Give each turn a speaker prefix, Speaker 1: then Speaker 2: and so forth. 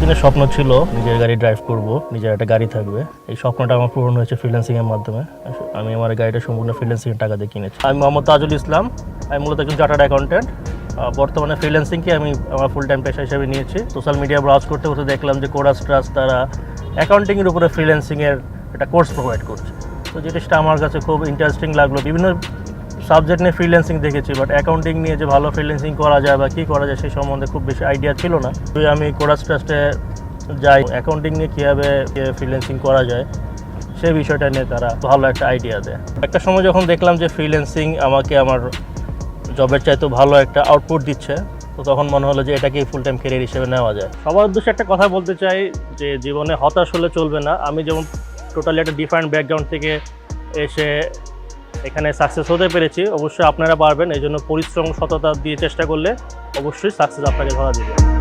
Speaker 1: দিনের স্বপ্ন ছিল নিজের গাড়ি ড্রাইভ করব, নিজের একটা গাড়ি থাকবে। এই স্বপ্নটা আমার পূরণ হয়েছে ফ্রিল্যান্সিং এর মাধ্যমে। আমি আমার গাড়িটা সম্পূর্ণ ফ্রিল্যান্সিং এর টাকা দিয়ে কিনেছি। আমি মোহাম্মদ তাজুল ইসলাম, আমি মূলত একজন চার্টার্ড অ্যাকাউন্টেন্ট বর্তমানে ফ্রিল্যান্সিংকে আমি আমার ফুল টাইম পেশা হিসেবে নিয়েছি। সোশ্যাল মিডিয়া ব্রাউজ করতে করতে দেখলাম যে কোরাস ট্রাস্ট তারা অ্যাকাউন্টিংয়ের উপরে ফ্রিল্যান্সিংয়ের একটা কোর্স প্রোভাইড করছে। তো জিনিসটা আমার কাছে খুব ইন্টারেস্টিং লাগল। বিভিন্ন সাবজেক্ট নিয়ে ফ্রিল্যান্সিং দেখেছি বাট অ্যাকাউন্টিং নিয়ে যে ভালো ফ্রিল্যান্সিং করা যায় বা কী করা যায় সেই সম্বন্ধে খুব বেশি আইডিয়া ছিল না। তুই আমি কোরাস ট্রাস্টে যাই অ্যাকাউন্টিং নিয়ে কীভাবে ফ্রিল্যান্সিং করা যায় সেই বিষয়টা নিয়ে তারা ভালো একটা আইডিয়া দেয়। একটা সময় যখন দেখলাম যে ফ্রিল্যান্সিং আমাকে আমার জবের চাইতে ভালো একটা আউটপুট দিচ্ছে, তো তখন মনে হলো যে এটাকেই ফুল টাইম ক্যারিয়ার হিসেবে নেওয়া যায়। সবার উদ্দেশ্যে একটা কথা বলতে চাই যে জীবনে হতাশ হলে চলবে না। আমি যেমন টোটালি একটা ডিফারেন্ট ব্যাকগ্রাউন্ড থেকে এসে এখানে সাকসেস হতে পেরেছি। অবশ্যই আপনারা পারবেন, এই জন্য পরিশ্রম, সততা দিয়ে চেষ্টা করলে অবশ্যই সাকসেস আপনাকে ধরা দিবে।